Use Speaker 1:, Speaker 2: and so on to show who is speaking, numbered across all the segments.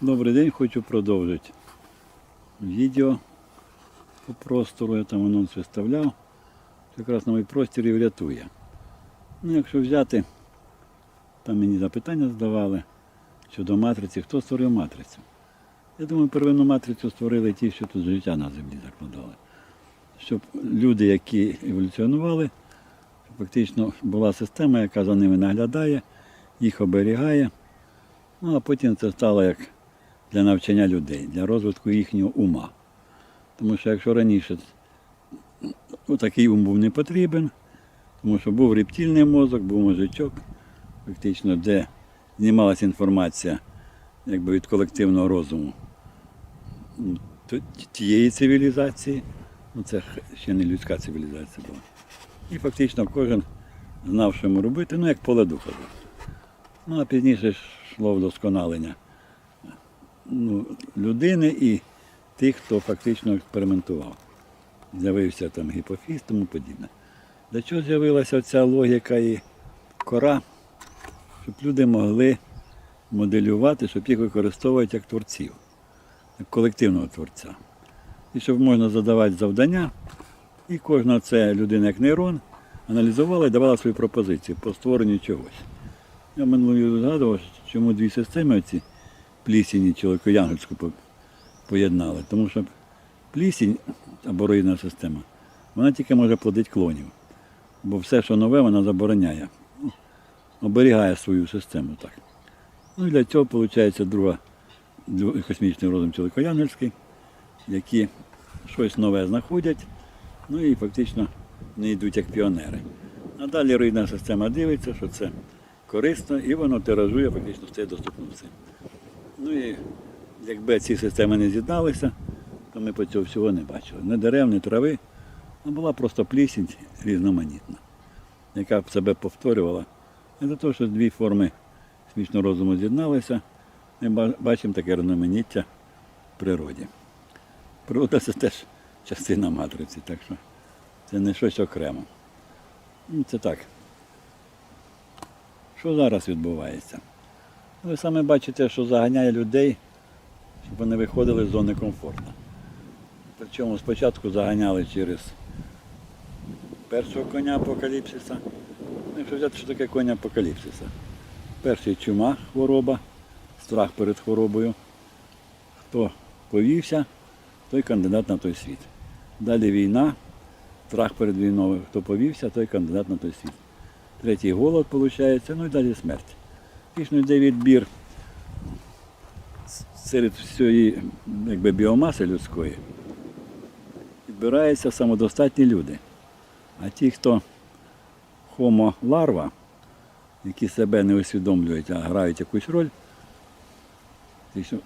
Speaker 1: Добрий день, хочу продовжити відео по простору. Я там анонс виставляв. Якраз новий простір і врятує. Ну, якщо взяти, там мені запитання задавали щодо матриці, хто створив матрицю. Я думаю, первинну матрицю створили ті, що тут життя на землі закладали. Щоб люди, які еволюціонували, фактично була система, яка за ними наглядає, їх оберігає. Ну, а потім це стало як для навчання людей, для розвитку їхнього ума. Тому що якщо раніше такий ум був не потрібен, тому що був рептильний мозок, був мозочок, фактично, де знімалася інформація якби, від колективного розуму тієї цивілізації, ну це ще не людська цивілізація була. І фактично кожен знав, що йому робити, ну як поле духа. Ну а пізніше йшло вдосконалення ну, людини і тих, хто фактично експериментував. З'явився там гіпофіз, тому подібне. Для чого з'явилася ця логіка і кора, щоб люди могли моделювати, щоб їх використовувати як творців, як колективного творця. І щоб можна задавати завдання, і кожна це людина як нейрон аналізувала і давала свої пропозиції по створенню чогось. Я минулого згадував, чому дві системи оці плісінь і чоловікоянгельську по- поєднали. Тому що плісінь або роїдна система, вона тільки може плодити клонів. Бо все, що нове, вона забороняє. Оберігає свою систему так. Ну для цього виходить друга друг- космічний розум чоловікоянгельський, які щось нове знаходять, ну і фактично не йдуть як піонери. А далі роїдна система дивиться, що це корисно, і воно тиражує, фактично стає доступним всім. Ну і якби ці системи не з'єдналися, то ми б цього всього не бачили. Ні дерев, ні трави, а була просто плісінь різноманітна, яка б себе повторювала. І за те, що дві форми смішного розуму з'єдналися, ми бачимо таке різноманіття в природі. Природа це теж частина матриці, так що це не щось окремо. Ну, Це так. Що зараз відбувається? Ви саме бачите, що заганяє людей, щоб вони виходили з зони комфорту. Причому спочатку заганяли через першого коня апокаліпсиса. Ну, Якщо взяти, що таке коня апокаліпсиса. Перший чума хвороба, страх перед хворобою. Хто повівся, той кандидат на той світ. Далі війна, страх перед війною. Хто повівся, той кандидат на той світ. Третій голод, виходить, ну і далі смерть. Фактично йде відбір серед всієї якби, біомаси людської. Відбираються самодостатні люди. А ті, хто хомо ларва, які себе не усвідомлюють, а грають якусь роль, фактично,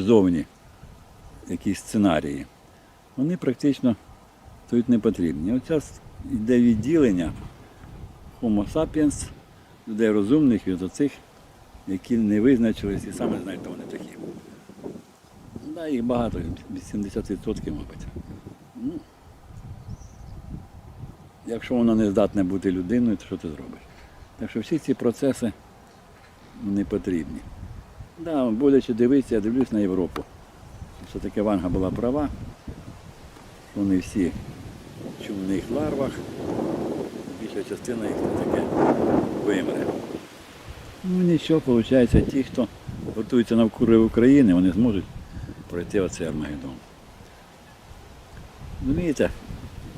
Speaker 1: ззовні якісь сценарії, вони практично тут не потрібні. Оця йде відділення Homo sapiens, людей розумних від оцих, які не визначились і саме знають, хто вони такі. Да, їх багато, 80%, мабуть. Ну, якщо вона не здатна бути людиною, то що ти зробиш? Так що всі ці процеси не потрібні. Да, боляче дивитися, я дивлюсь на Європу. Все таки Ванга була права. Вони всі в чумних ларвах. Більша частина їх таке вимре. Ну нічого, виходить, ті, хто готується навкруги України, вони зможуть пройти оцей Армагеддон. Розумієте,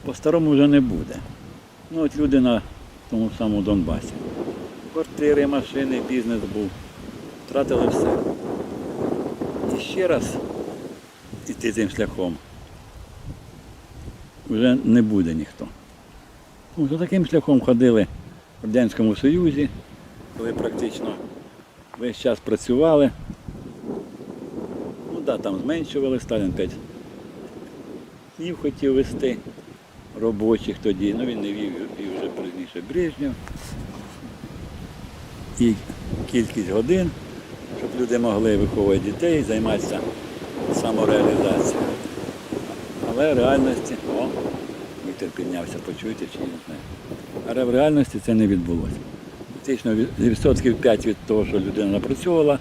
Speaker 1: по-старому вже не буде. Ну от люди на тому самому Донбасі. Квартири, машини, бізнес був. Втратили все. І ще раз іти цим шляхом вже не буде ніхто. Тому що таким шляхом ходили в Радянському Союзі, коли практично весь час працювали. Ну да, там зменшували, Сталін 5 днів хотів вести робочих тоді, ну він не вів, вів вже пізніше Брежнєв. І кількість годин, щоб люди могли виховувати дітей, займатися самореалізацією. Але в реальності, о, Віктор піднявся, почуєте чи ні, знаю. Але в реальності це не відбулося. Фактично від- відсотків 5 від того, що людина напрацьовувала,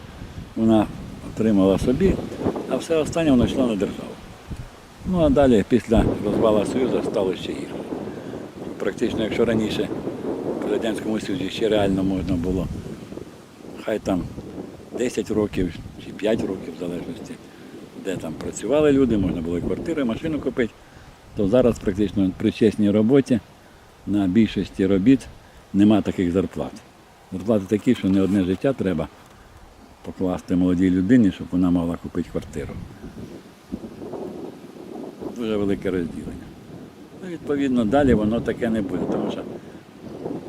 Speaker 1: вона отримала собі, а все останнє воно йшло на державу. Ну а далі після розвалу Союзу стало ще гірше. Практично, якщо раніше при Радянському Союзі ще реально можна було, хай там 10 років чи 5 років, в залежності, де там працювали люди, можна було і квартиру, і машину купити, то зараз практично при чесній роботі на більшості робіт нема таких зарплат. Зарплати такі, що не одне життя треба покласти молодій людині, щоб вона могла купити квартиру. Дуже велике розділення. Ну, відповідно, далі воно таке не буде, тому що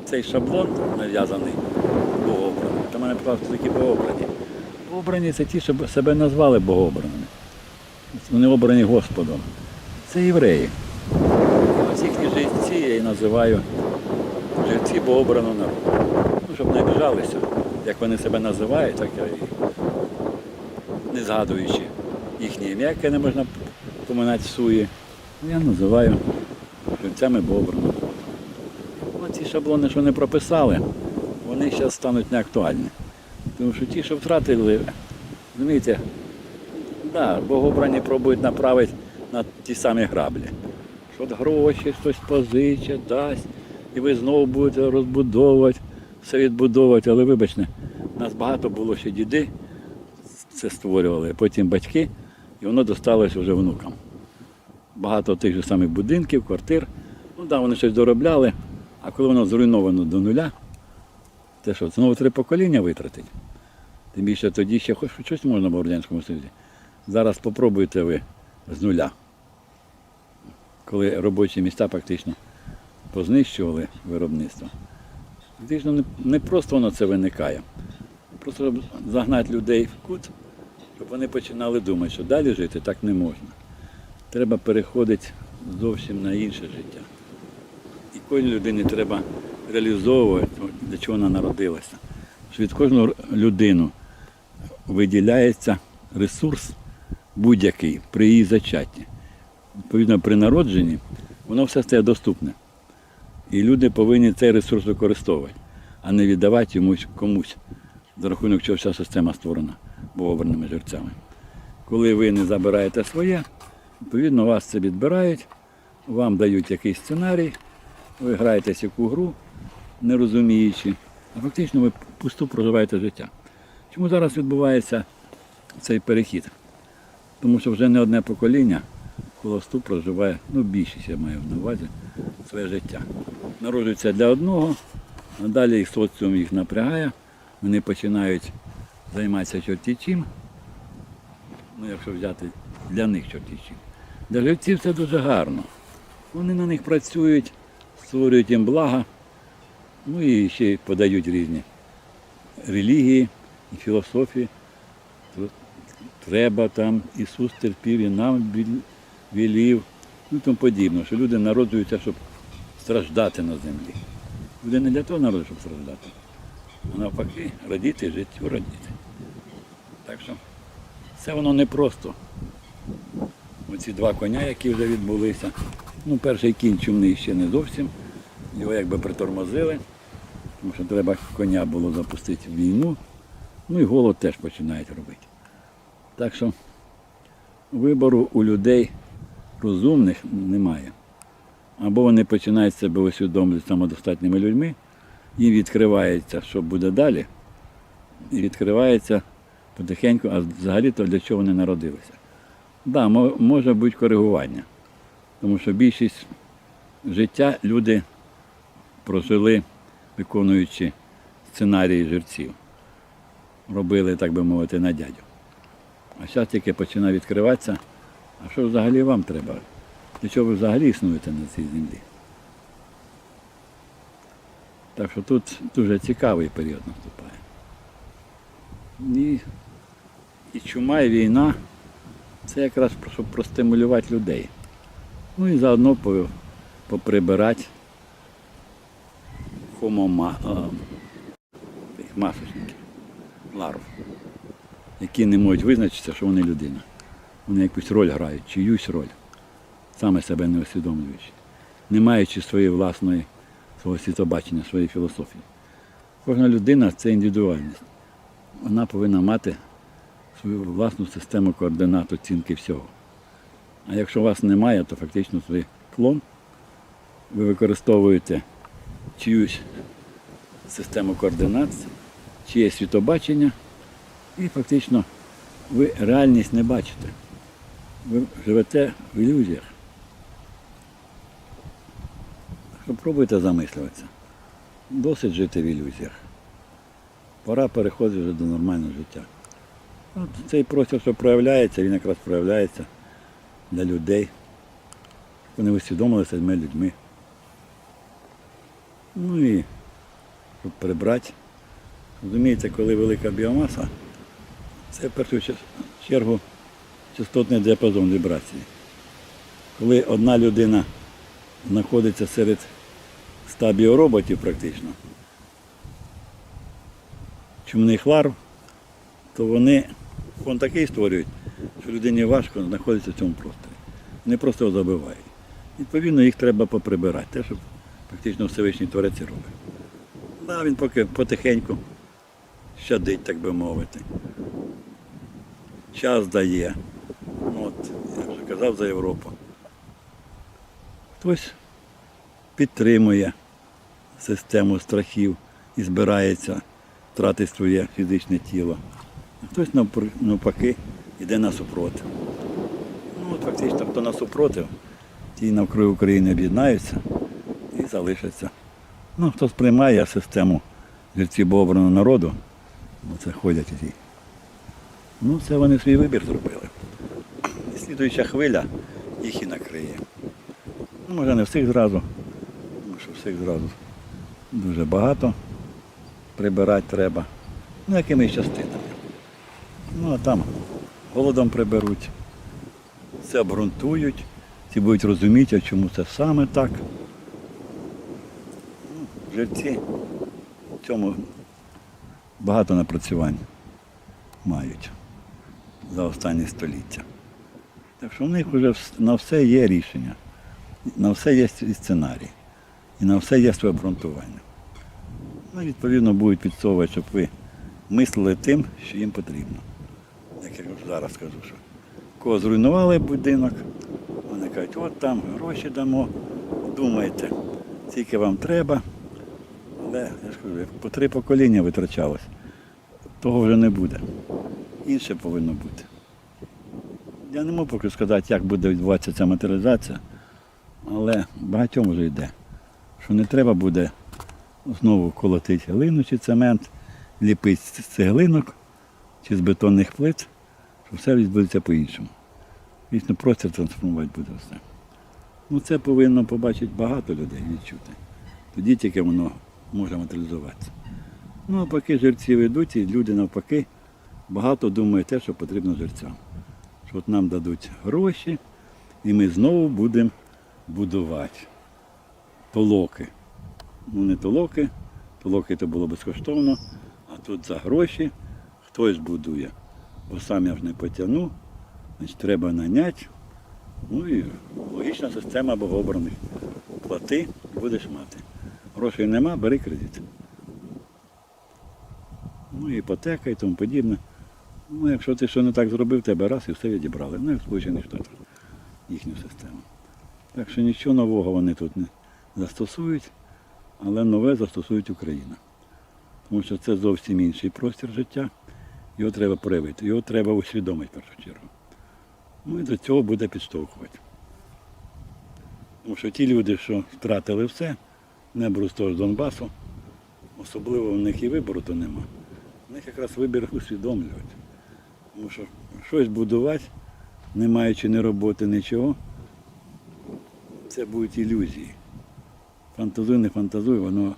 Speaker 1: цей шаблон нав'язаний богообраний, то мене просто такі богообрані. Богообрані це ті, що себе назвали богообраними. Вони обрані Господом. Це євреї. Ось їхні жильці я і називаю жильці богообраного народу. Ну, щоб не обіжалися, як вони себе називають, так я і не згадуючи їхнє ім'я, яке не можна поминати суї, я називаю жильцями богообраного народу. Оці шаблони, що не прописали, вони зараз стануть неактуальні. Тому що ті, що втратили, розумієте, да, богообрані пробують направити на ті самі граблі. Що гроші хтось позичить, дасть, і ви знову будете розбудовувати, все відбудовувати. Але вибачте, нас багато було ще діди, це створювали, потім батьки, і воно досталось вже внукам. Багато тих же самих будинків, квартир. Ну так, да, вони щось доробляли, а коли воно зруйновано до нуля, це що, знову три покоління витратить. Тим більше тоді ще хоч щось можна було в Радянському Союзі. Зараз спробуйте ви з нуля. Коли робочі міста практично познищували виробництво. Фактично не, просто воно це виникає. Просто загнати людей в кут, щоб вони починали думати, що далі жити так не можна. Треба переходити зовсім на інше життя. І кожній людині треба реалізовувати, для чого вона народилася. Що від кожного людину виділяється ресурс будь-який при її зачатті. Відповідно, при народженні воно все стає доступне. І люди повинні цей ресурс використовувати, а не віддавати йомусь комусь, за рахунок чого вся система створена богообраними жерцями. Коли ви не забираєте своє, відповідно вас це відбирають, вам дають якийсь сценарій, ви граєтесь яку гру, не розуміючи, а фактично ви пусто проживаєте життя. Чому зараз відбувається цей перехід? Тому що вже не одне покоління холосту проживає, ну більшість я маю на увазі, своє життя. Народжуються для одного, а далі їх соціум їх напрягає, вони починають займатися чорті чим, ну якщо взяти для них чорті чим. Для живців це дуже гарно. Вони на них працюють, створюють їм блага, ну і ще подають різні релігії і філософії. Треба там, Ісус терпів і нам віл- вілів, ну тому подібне, що люди народжуються, щоб страждати на землі. Люди не для того народжуються, щоб страждати, а навпаки, радіти, життю радіти. Так що це воно не просто. Оці два коня, які вже відбулися. Ну, перший кінь чумний ще не зовсім. Його якби притормозили, тому що треба коня було запустити в війну. Ну і голод теж починають робити. Так що вибору у людей розумних немає. Або вони починають себе усвідомлювати самодостатніми людьми, їм відкривається, що буде далі, і відкривається потихеньку, а взагалі-то для чого вони народилися. Так, да, може бути коригування, тому що більшість життя люди прожили, виконуючи сценарії жерців. Робили, так би мовити, на дядю. А зараз тільки починає відкриватися. А що взагалі вам треба? Для чого ви взагалі існуєте на цій землі? Так що тут дуже цікавий період наступає. І, і чума, і війна це якраз щоб простимулювати людей. Ну і заодно поприбирати хомома, а, масочників, ларв які не можуть визначитися, що вони людина. Вони якусь роль грають, чиюсь роль, саме себе не усвідомлюючи, не маючи своєї власної, свого світобачення, своєї філософії. Кожна людина це індивідуальність. Вона повинна мати свою власну систему координат оцінки всього. А якщо у вас немає, то фактично ви клон, ви використовуєте чиюсь систему координат, чиє світобачення, і фактично ви реальність не бачите. Ви живете в ілюзіях. Що пробуйте замислюватися. Досить жити в ілюзіях. Пора переходити вже до нормального життя. От цей простір, що проявляється, він якраз проявляється для людей. Вони усвідомилися ми людьми. Ну і щоб прибрати. Розумієте, коли велика біомаса, це в першу чергу частотний діапазон вібрації. Коли одна людина знаходиться серед ста біороботів практично, чумних ларв, то вони фон такий створюють, що людині важко знаходитися в цьому просторі. Вони просто його забивають. Відповідно, їх треба поприбирати, те, що практично Всевишній Творець робить. Да, він поки потихеньку щадить, так би мовити. Час дає. Ну, казав за Європу. Хтось підтримує систему страхів і збирається втратити своє фізичне тіло. Хтось навпаки йде на супротив. Ну, фактично, хто на супротив, ті навкруги України об'єднаються і залишаться. Ну, хто сприймає систему жерців обраного народу, оце ходять ті. Ну, це вони свій вибір зробили. Слідуюча хвиля їх і накриє. Ну, може не всіх зразу, тому що всіх зразу дуже багато прибирати треба. Ну, якимись частинами. Ну, а там голодом приберуть, все обґрунтують, ці будуть розуміти, а чому це саме так. Ну, Жерці в цьому багато напрацювань мають за останні століття. Так що в них вже на все є рішення, на все є сценарій, і на все є своє обґрунтування. Ну, відповідно, будуть підсовувати, щоб ви мислили тим, що їм потрібно. Як я зараз скажу, що кого зруйнували будинок, вони кажуть, от там гроші дамо, думайте, скільки вам треба. Але я ж кажу, як по три покоління витрачалось, того вже не буде. Інше повинно бути. Я не можу поки сказати, як буде відбуватися ця матеріалізація, але багатьом вже йде. Що не треба буде знову колотити глину чи цемент, ліпити з цеглинок чи з бетонних плит, що все відбудеться по-іншому. Вічно простір трансформувати буде все. Ну це повинно побачити багато людей відчути. Тоді тільки воно може матеріалізуватися. Ну а поки жерці ведуть, і люди навпаки багато думають те, що потрібно жерцям. Що от нам дадуть гроші, і ми знову будемо будувати толоки. Ну не толоки, толоки це було безкоштовно, а тут за гроші хтось будує. Бо сам я ж не потягну, значить треба наняти. Ну і логічна система богообраних. Плати, будеш мати. Грошей нема, бери кредит. Ну, і іпотека і тому подібне. Ну, якщо ти що не так зробив, тебе раз і все відібрали. Ну, як в Сполучених Штатах, їхню систему. Так що нічого нового вони тут не застосують, але нове застосують Україна. Тому що це зовсім інший простір життя. Його треба проявити, його треба усвідомити в першу чергу. Ну і до цього буде підштовхувати. Тому що ті люди, що втратили все, не беру з того ж Донбасу, особливо в них і вибору то нема. У них якраз вибір усвідомлювати. Тому що щось будувати, не маючи ні роботи, нічого, це будуть ілюзії. Фантазуй, не фантазуй, воно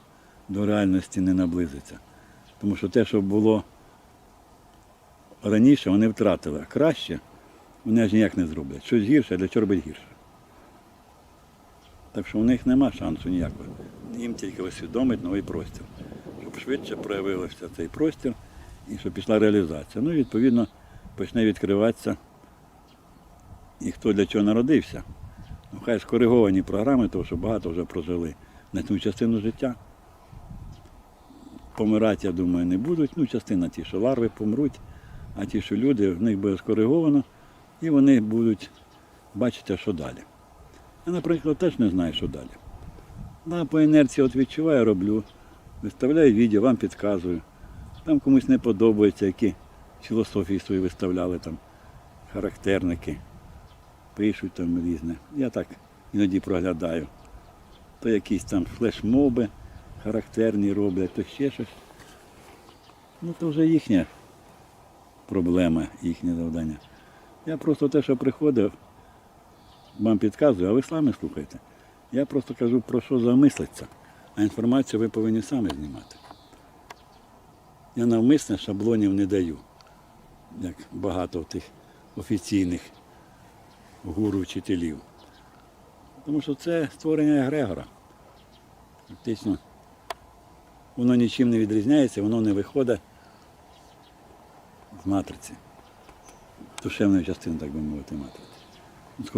Speaker 1: до реальності не наблизиться. Тому що те, що було раніше, вони втратили. Краще вони аж ніяк не зроблять. Щось гірше, для чого робити гірше. Так що у них нема шансу ніякого. Їм тільки усвідомить новий простір, щоб швидше проявився цей простір і щоб пішла реалізація. Ну відповідно почне відкриватися і хто для чого народився. Ну, хай скориговані програми, тому що багато вже прожили на цю частину життя. Помирати, я думаю, не будуть. Ну, частина ті, що ларви помруть, А ті, що люди, в них буде скориговано, і вони будуть бачити, що далі. Я, наприклад, теж не знаю, що далі. Да, по інерції от відчуваю, роблю, виставляю відео, вам підказую. Там комусь не подобається, які філософії свої виставляли там характерники, пишуть там різне. Я так іноді проглядаю. То якісь там флешмоби характерні роблять, то ще щось. Ну то вже їхня проблема, їхнє завдання. Я просто те, що приходив, вам підказую, а ви самі слухайте. Я просто кажу, про що замислиться, а інформацію ви повинні самі знімати. Я навмисне шаблонів не даю, як багато тих офіційних гуру вчителів. Тому що це створення егрегора. Фактично, воно нічим не відрізняється, воно не виходить з матриці. Душевної частини, так би мовити, матриці. З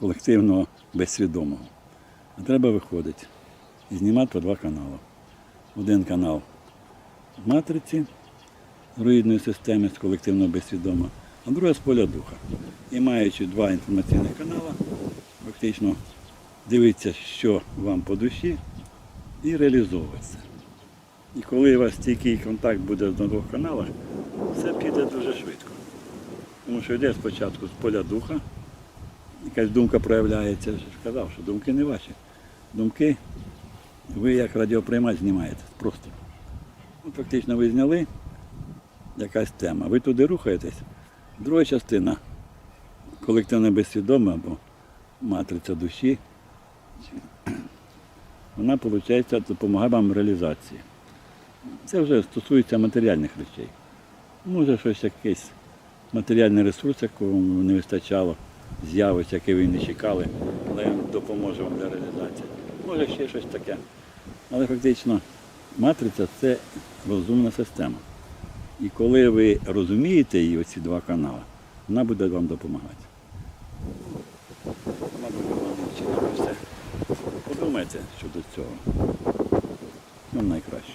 Speaker 1: колективного безсвідомого. А треба виходити і знімати по два канали. Один канал матриці руїдної системи з колективного безсвідомого, а другий з поля духа. І маючи два інформаційних канали, фактично дивитися, що вам по душі, і реалізовуватися. І коли у вас стійкий контакт буде на двох каналах, все піде дуже швидко. Тому що йде спочатку з поля духа, якась думка проявляється. Я ж що думки не ваші. Думки ви як радіоприймач знімаєте просто. Ну, фактично ви зняли якась тема. Ви туди рухаєтесь. Друга частина колективне безсвідоме або матриця душі. Вона, виходить, допомагає вам в реалізації. Це вже стосується матеріальних речей. Може щось якийсь матеріальний ресурс, якого не вистачало, з'явиться, який ви не чекали, але він допоможе вам для реалізації. Може ще щось таке. Але фактично матриця це розумна система. І коли ви розумієте її, оці два канали, вона буде вам допомагати. Мабуть, вам вчити все. Подумайте щодо цього. Вам найкраще.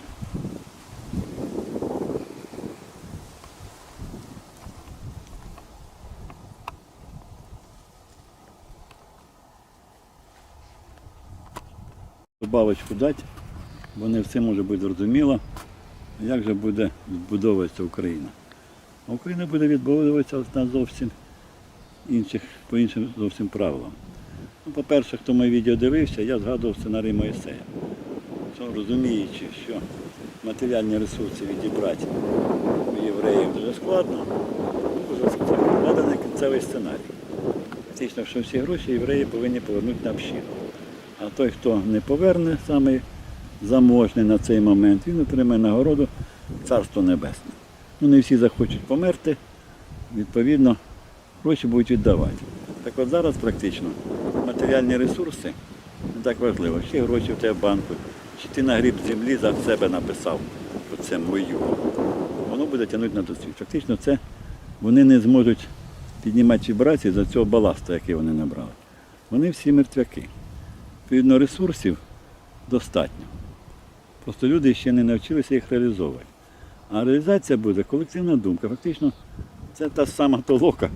Speaker 1: Добавочку дати, бо не все може бути зрозуміло, як же буде відбудовуватися Україна. А Україна буде відбудовуватися на зовсім інших, по іншим зовсім правилам. Ну, по-перше, хто моє відео дивився, я згадував сценарій Моїсея. Що, розуміючи, що матеріальні ресурси відібрати у євреїв дуже складно, дуже наданий кінцевий сценарій. Фактично, що всі гроші євреї повинні повернути на общину. А той, хто не поверне саме заможний на цей момент, він отримає нагороду Царство Небесне. Ну, не всі захочуть померти, відповідно, гроші будуть віддавати. Так от зараз практично матеріальні ресурси не так важливо, чи гроші в тебе в банку, чи ти на гріб землі за себе написав, оце мою. Воно буде тягнути на досвід. Фактично це вони не зможуть піднімати вібрації за цього баласту, який вони набрали. Вони всі мертвяки. Відповідно, ресурсів достатньо. Просто люди ще не навчилися їх реалізовувати. А реалізація буде колективна думка. Фактично, це та сама толока,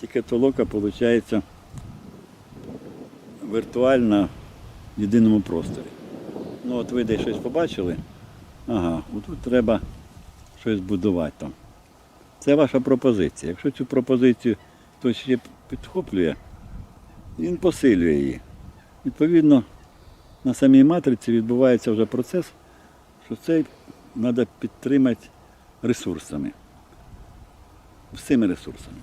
Speaker 1: тільки толока, виходить, віртуальна в єдиному просторі. Ну от ви десь щось побачили, ага, тут треба щось будувати там. Це ваша пропозиція. Якщо цю пропозицію хтось ще підхоплює, він посилює її. Відповідно, на самій матриці відбувається вже процес, що це треба підтримати ресурсами. Всіми ресурсами.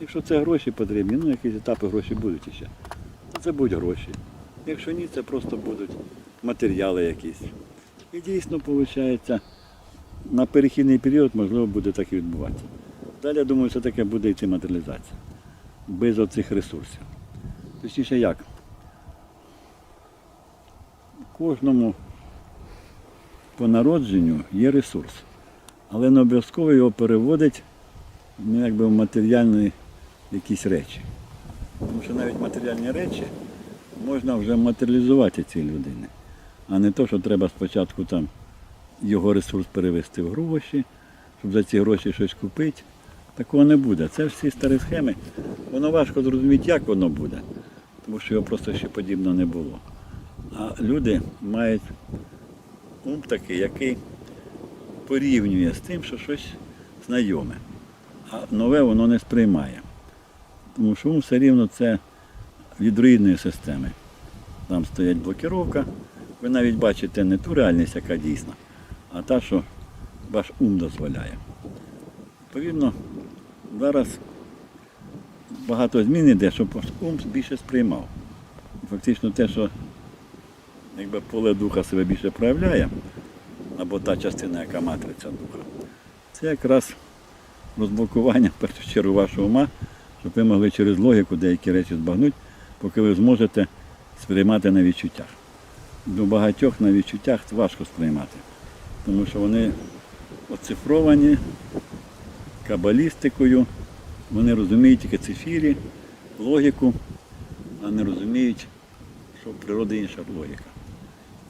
Speaker 1: Якщо це гроші потрібні, ну якісь етапи гроші будуть ще, то це будуть гроші. Якщо ні, це просто будуть матеріали якісь. І дійсно, виходить, на перехідний період можливо буде так і відбуватися. Далі, я думаю, все-таки буде йти матеріалізація. Без оцих ресурсів. Точніше як? кожному по народженню є ресурс, але не обов'язково його переводить ну, якби в матеріальні якісь речі. Тому що навіть матеріальні речі можна вже матеріалізувати цій людини, а не то, що треба спочатку там його ресурс перевести в гроші, щоб за ці гроші щось купити. Такого не буде. Це всі старі схеми. Воно важко зрозуміти, як воно буде, тому що його просто ще подібно не було. А люди мають ум такий, який порівнює з тим, що щось знайоме. А нове воно не сприймає. Тому що ум все рівно це від системи. Там стоять блокіровка. Ви навіть бачите не ту реальність, яка дійсна, а та, що ваш ум дозволяє. Відповідно, зараз багато змін іде, щоб ум більше сприймав. Фактично те, що якби поле духа себе більше проявляє, або та частина, яка матриця духа, це якраз розблокування в першу чергу вашого ума, щоб ви могли через логіку деякі речі збагнути, поки ви зможете сприймати на відчуттях. До багатьох на відчуттях важко сприймати, тому що вони оцифровані кабалістикою, вони розуміють тільки цифірі, логіку, а не розуміють, що в природи інша логіка.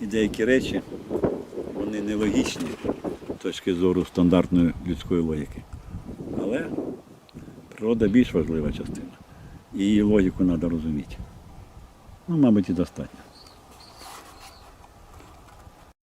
Speaker 1: І деякі речі, вони нелогічні з точки зору стандартної людської логіки. Але природа більш важлива частина. І її логіку треба розуміти. Ну, мабуть, і достатньо.